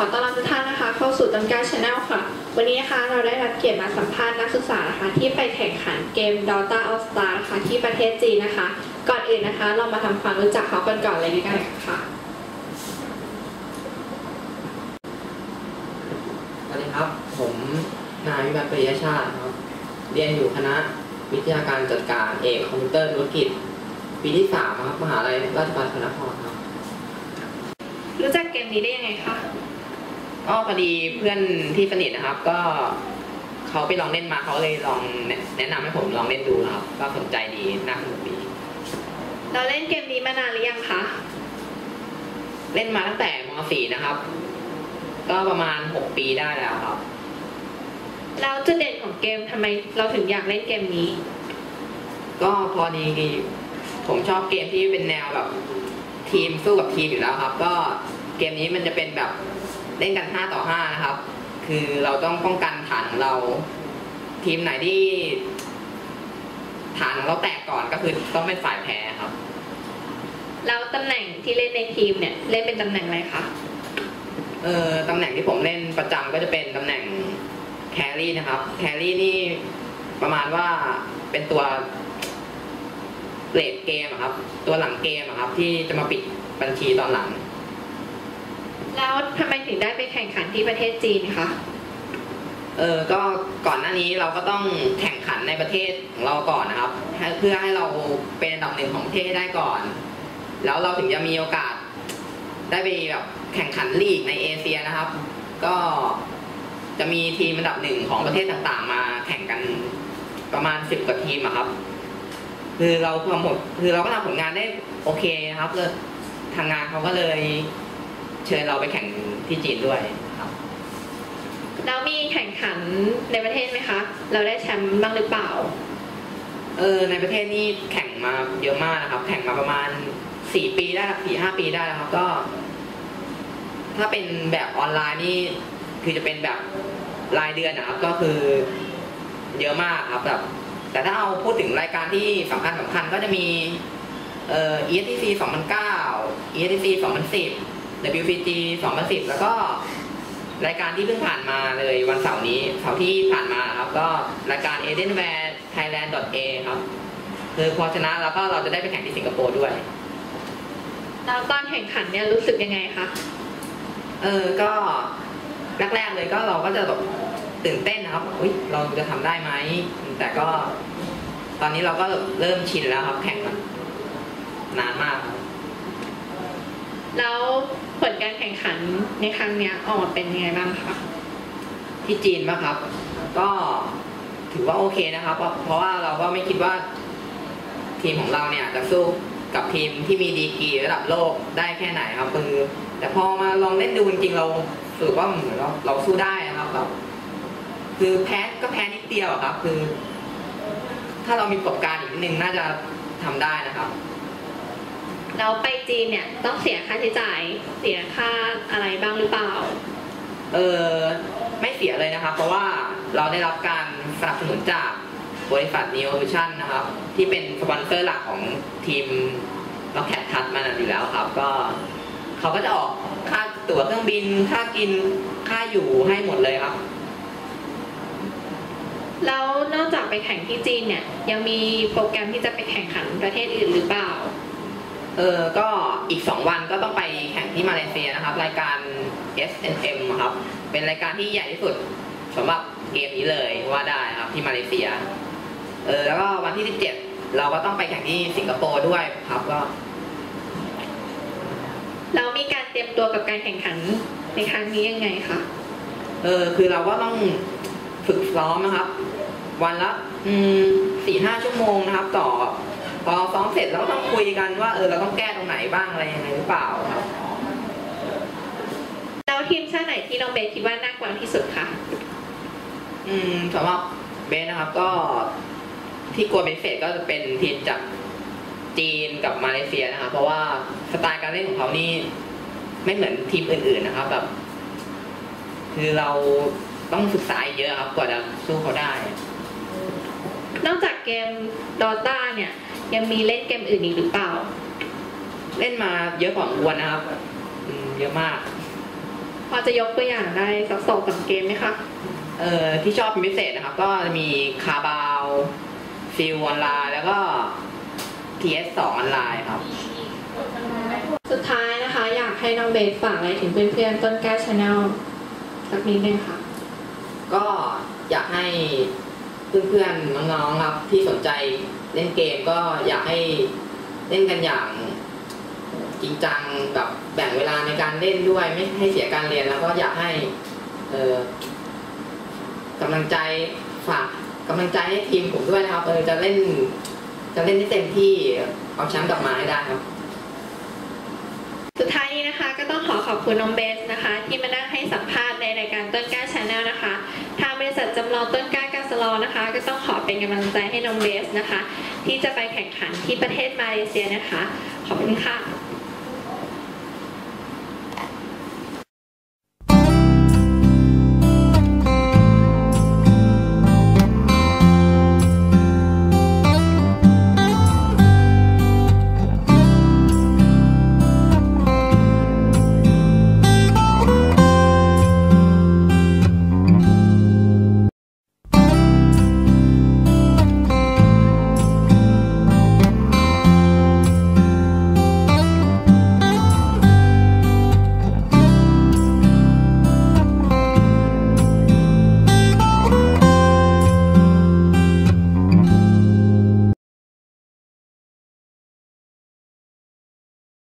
อต้อนรับทุกท่านนะคะเข้าสู่ต้นกล้าชาแนลค่ะ วันนี้นะคะเราได้รับเกียรติมาสัมภาษณ์นักศึกษานะคะที่ไปแข่งขันเกม Dota All Star นะคะที่ประเทศจีนนะคะ ก่อนอื่นนะคะ เรามาทำความรู้จักเขากันก่อนเลยดีกันค่ะ สวัสดีครับ ผมนายวิวัฒน์ปริยชาติครับ เรียนอยู่คณะวิทยาการจัดการเอกคอมพิวเตอร์ธุรกิจ ปีที่สามครับมหาลัยราชภัฏพระนครครับ รู้จักเกมนี้ได้ยังไงคะ ก็พอดีเพื่อนที่สนิทนะครับ ก็เขาไปลองเล่นมาเขาเลยลองแนะนำให้ผมลองเล่นดูครับ ก็สนใจดีน่าสนุกดีเราเล่นเกมนี้มานานหรือยังคะเล่นมาตั้งแต่ม .4 นะครับ ก็ประมาณ 6 ปีได้แล้วครับแล้วจุดเด่นของเกมทำไมเราถึงอยากเล่นเกมนี้ ก็พอดีผมชอบเกมที่เป็นแนวแบบทีมสู้กับทีมอยู่แล้วครับ ก็เกมนี้มันจะเป็นแบบ เล่นกัน 5 ต่อ 5 นะครับ คือเราต้องป้องกันฐานของเรา ทีมไหนที่ฐานของเราแตกก่อนก็คือต้องเป็นฝ่ายแพ้ครับ แล้วตำแหน่งที่เล่นในทีมเนี่ยเล่นเป็นตำแหน่งอะไรคะ เออตำแหน่งที่ผมเล่นประจำก็จะเป็นตำแหน่งแครี่นะครับ แครี่นี่ประมาณว่าเป็นตัวเลดเกมอะครับ ตัวหลังเกมอะครับ ที่จะมาปิดบัญชีตอนหลัง แล้วทำไมถึงได้ไปแข่งขันที่ประเทศจีนคะเออก็ก่อนหน้านี้เราก็ต้องแข่งขันในประเทศของเราก่อนนะครับ เพื่อให้เราเป็นอันดับหนึ่งของประเทศได้ก่อน แล้วเราถึงจะมีโอกาส ได้ไปแบบแข่งขันลีกในเอเชียนะครับ ก็จะมีทีมอันดับหนึ่งของประเทศต่างๆ มาแข่งกันประมาณสิบกว่าทีมอะครับ คือเราทำหมดคือเราก็ทำผลงานได้โอเคนะครับเลยทางงานเขาก็เลย เชิญเราไปแข่งที่จีนด้วยครับแล้วมีแข่งขันในประเทศไหมคะ เราได้แชมป์บ้างหรือเปล่า เออในประเทศนี่แข่งมาเยอะมากนะครับ แข่งมาประมาณสี่ปีได้ครับสี่ห้าปีได้แล้วครับก็ ถ้าเป็นแบบออนไลน์นี่คือจะเป็นแบบรายเดือนนะครับก็คือเยอะมากครับแบบ แต่ถ้าเอาพูดถึงรายการที่สำคัญสำคัญก็จะมีเอ่อ ESTC 2009 ESTC 2010 WCG 2010 แล้วก็รายการที่เพิ่งผ่านมาเลยวันเสาร์นี้เสาร์ที่ผ่านมาครับ ก็รายการ Edenware Thailand A ครับ คือพอชนะแล้วก็เราจะได้ไปแข่งที่สิงคโปร์ด้วย แล้วตอนแข่งขันเนี่ยรู้สึกยังไงคะเออก็แรกๆเลยก็เราก็จะแบบตื่นเต้นนะครับอุ้ยเราจะทำได้ไหมแต่ก็ ตอนนี้เราก็เริ่มชินแล้วครับ แข่งมานานมากครับ แล้วผลการแข่งขันในครั้งเนี้ยออกมาเป็นยังไงบ้างคะที่จีนป่ะครับ ก็ถือว่าโอเคนะครับเพราะเพราะว่าเราก็ไม่คิดว่าทีมของเราเนี่ยจะสู้กับทีมที่มีดีกรีระดับโลกได้แค่ไหนครับคือแต่พอมาลองเล่นดูจริงๆเราสึกว่าเหมือนเราเราสู้ได้นะครับแบบคือแพ้ก็แพ้นิดเดียวครับ คือ ถ้าเรามีประสบการณ์อีกนิดนึงน่าจะทำได้นะครับ แล้วไปจีนเนี่ยต้องเสียค่าใช้จ่ายเสียค่าอะไรบ้างหรือเปล่า เออไม่เสียเลยนะครับ เพราะว่าเราได้รับการสนับสนุนจากบริษัท Neo Vision นะครับ ที่เป็นสปอนเซอร์หลักของทีมล็อกแคททัดมาอยู่แล้วครับ ก็เขาก็จะออกค่าตั๋วเครื่องบิน ค่ากินค่าอยู่ให้หมดเลยครับ แล้วนอกจากไปแข่งที่จีนเนี่ย ยังมีโปรแกรมที่จะไปแข่งขันประเทศอื่นหรือเปล่า เออก็อีก 2 วันก็ต้องไปแข่งที่มาเลเซียนะครับ รายการ SNM ครับ เป็นรายการที่ใหญ่ที่สุดสำหรับเกมนี้เลยว่าได้ครับที่มาเลเซีย เออแล้วก็วันที่ 17 เราก็ต้องไปแข่งที่สิงคโปร์ด้วยครับก็แล้วมีการเตรียมตัวกับการแข่งขันในครั้งนี้ยังไงคะ เออคือเราก็ต้องฝึกซ้อมนะครับ วันละอืมสี่ห้าชั่วโมงนะครับ ต่อพอซ้อม เสร็จเราก็ต้องคุยกันว่าเออเราต้องแก้ตรงไหนบ้างอะไรยังไงหรือเปล่าครับแล้วทีมชาติไหนที่น้องเบสคิดว่าน่ากลัวที่สุดคะอืมสำหรับเบสนะครับก็ที่กลัวเป็นพิเศษก็จะเป็นทีมจากจีนกับมาเลเซียนะครับเพราะว่าสไตล์การเล่นของเขานี่ไม่เหมือนทีมอื่น ๆนะครับแบบ คือเราต้องศึกษาเยอะครับกว่าจะสู้เขาได้ นอกจากเกม Dota เนี่ย ยังมีเล่นเกมอื่นอีกหรือเปล่า เล่นมาเยอะกว่าควรนะครับอืมเยอะมาก พอจะยกตัวอย่างได้สักสองสามเกมไหมคะ เอ่อที่ชอบเป็นพิเศษนะครับ ก็มีคาบาวฟิลออนไลน์แล้วก็ TS2 ออนไลน์ครับ สุดท้ายนะคะ อยากให้น้องเบสฝากอะไรถึงเพื่อนๆต้นกล้าชาแนลสักนิดนึงค่ะ ก็อยากให้ เพื่อนๆน้องๆครับที่สนใจเล่นเกมก็อยากให้เล่นกันอย่างจริงจังแบบแบ่งเวลาในการเล่นด้วยไม่ให้เสียการเรียนแล้วก็อยากให้กำลังใจฝากกำลังใจให้ทีมผมด้วยนะครับเออจะเล่น จะเล่นให้เต็มที่เอาแชมป์กลับมาให้ได้ครับ สุดท้ายนี้นะคะ ก็ต้องขอขอบคุณน้องเบสนะคะ ที่มานั่งให้สัมภาษณ์ในรายการต้นกล้าชาแนลนะคะ ทางบริษัทจำลองต้นกล้า ลอนะคะ ก็ต้องขอเป็นกำลังใจให้น้องเบสนะคะ ที่จะไปแข่งขันที่ประเทศมาเลเซียนะคะ ขอบคุณค่ะ